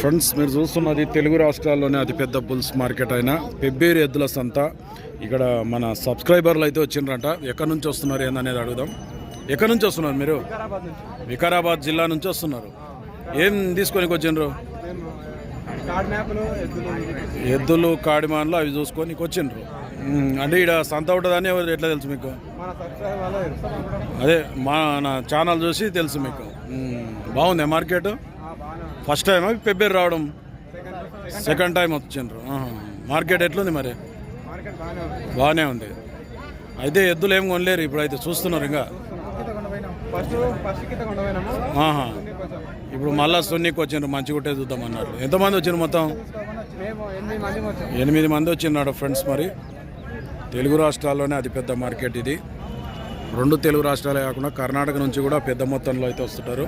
Friends మీరు చూస్తున్నది తెలుగు రాష్ట్రాల్లోనే అతిపెద్ద బుల్స్ మార్కెట్ అయిన పెబ్బేరు ఎద్దుల సంత. ఇక్కడ మన సబ్స్క్రైబర్లు అయితే వచ్చిండ్రంట. ఎక్కడి నుంచి వస్తున్నారు ఏందనేది అడుగుదాం. ఎక్కడి నుంచి వస్తున్నారు మీరు? వికారాబాద్ జిల్లా నుంచి వస్తున్నారు. ఏం తీసుకొని వచ్చిండ్రు? ఎద్దులు కాడిమాన్లు అవి చూసుకొని వచ్చిండ్రు అంటే ఇక్కడ సంత ఉంటుందని ఎట్లా తెలుసు మీకు. అదే మన ఛానల్ చూసి తెలుసు మీకు. బాగుంది మార్కెట్. ఫస్ట్ టైం పెబ్బేరు రావడం. సెకండ్ టైం వచ్చిండ్రు. మార్కెట్ ఎట్లుంది మరి? బాగానే ఉంది. అయితే ఎద్దులు ఏం కొనలేరు ఇప్పుడు అయితే చూస్తున్నారు ఇంకా. ఇప్పుడు మళ్ళా సున్నికి వచ్చిండ్రు మంచి గుట్టే చూద్దాం అన్నారు. ఎంతమంది వచ్చిండ్రు మొత్తం? ఎనిమిది మంది వచ్చాం ఎనిమిది మంది వచ్చిన్నాడు ఫ్రెండ్స్ మరి. తెలుగు రాష్ట్రాల్లోనే అతిపెద్ద మార్కెట్ ఇది. రెండు తెలుగు రాష్ట్రాలే కాకుండా కర్ణాటక నుంచి కూడా పెద్ద మొత్తంలో అయితే వస్తుంటారు.